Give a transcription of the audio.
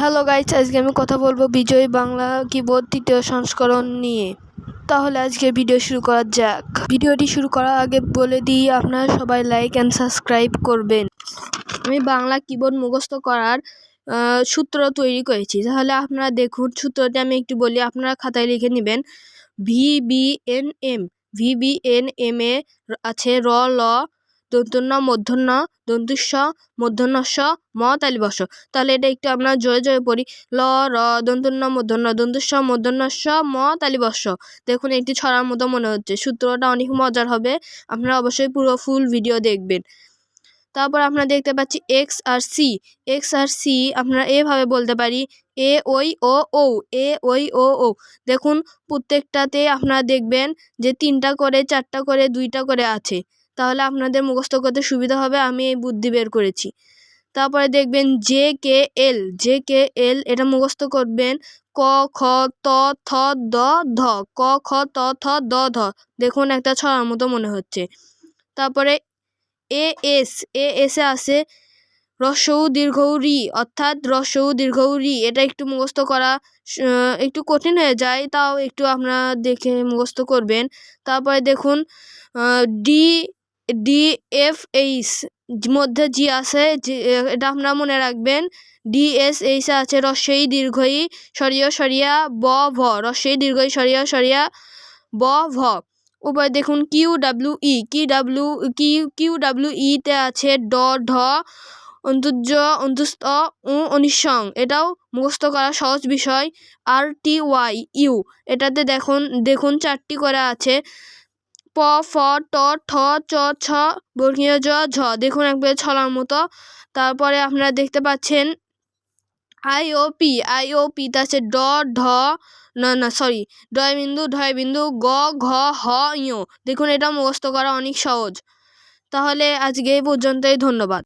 Hello guys আজকে আমি কথা বলব বিজয় বাংলা কিবোর্ড তৃতীয় সংস্করণ নিয়ে। তাহলে আজকে ভিডিও শুরু করা যাক। ভিডিওটি শুরু করার আগে বলে দিই, আপনারা সবাই লাইক অ্যান্ড সাবস্ক্রাইব করবেন। আমি বাংলা কিবোর্ড মুখস্থ করার সূত্র তৈরি করেছি। তাহলে আপনারা দেখুন, সূত্রটি আমি একটু বলি, আপনারা খাতায় লিখে নেবেন। V B N M V B N M এ আছে র, ল দন্তন্য মূর্ধন্য দন্তুস্ব মূর্ধন্যস্ব ম তালিবর্ষ তাহলে এটা একটু আমরা জয়ে জয়ে পড়ি। ল, র দন্তন্য মূর্ধন্য দন্তুস্ব মূর্ধন্যস্ব ম তালিবর্ষ দেখুন, একটি ছড়ার মতো মনে হচ্ছে। সূত্রটা অনেক মজার হবে। আপনারা অবশ্যই পুরো ফুল ভিডিও দেখবেন। তারপর আমরা দেখতে পাচ্ছি X R C X R C আমরা এভাবে বলতে পারি। এ, ওই, ও ও এ, ওই, ও ও দেখুন, প্রত্যেকটাতে আপনারা দেখবেন যে তিনটা করে, চারটা করে, দুইটা করে আছে। তাহলে আপনাদের মুখস্থ করতে সুবিধা হবে, আমি এই বুদ্ধি বের করেছি। তারপরে দেখবেন জে কে এল, জে কে এল এটা মুখস্থ করবেন, ক, খ, ত, থ, দ, ধ, ক, খ, ত, থ, দ, ধ, দেখুন একটা ছড়ার মতো মনে হচ্ছে। তারপরে এ এস, এ এসে আছে রসৌ দীর্ঘৌ রি, অর্থাৎ রসৌ দীর্ঘৌ রি, এটা একটু মুখস্থ করা একটু কঠিন হয়ে যায়, তাও একটু আপনারা দেখে মুখস্থ করবেন। তারপরে দেখুন ডি ডি এফ এইচ মধ্যে জি আছে এটা আপনারা মনে রাখবেন ডি এস এইচ আছে রস্যই দীর্ঘই সরিয় সরিয়া ব, ভ রস্যই দীর্ঘই সরিয়া সরিয়া ব, ভ। উপরে দেখুন কিউ ডাব্লিউ ই কি ডাব্লিউ কি কিউ ডাব্লিউ ইতে আছে ড, ঢ অন্তুজ অন্তুস্ত উ, অনিঃসং। এটাও মুখস্থ করা সহজ বিষয়। আর টি ওয়াই ইউ এটাতে দেখুন দেখুন চারটি করা আছে। প, ফ, ট, ঠ, চ, ছ, বর্গীয় জ, ঝ। দেখুন একবারে ছলার মতো। তারপরে আপনারা দেখতে পাচ্ছেন I, O, P. I, O পিতে আছে ড, ঢ, না না সরি ডয় বিন্দু, ঢয় বিন্দু, গ, ঘ, হ ইয় দেখুন এটা মুখস্থ করা অনেক সহজ। তাহলে আজকে এই পর্যন্তই। ধন্যবাদ।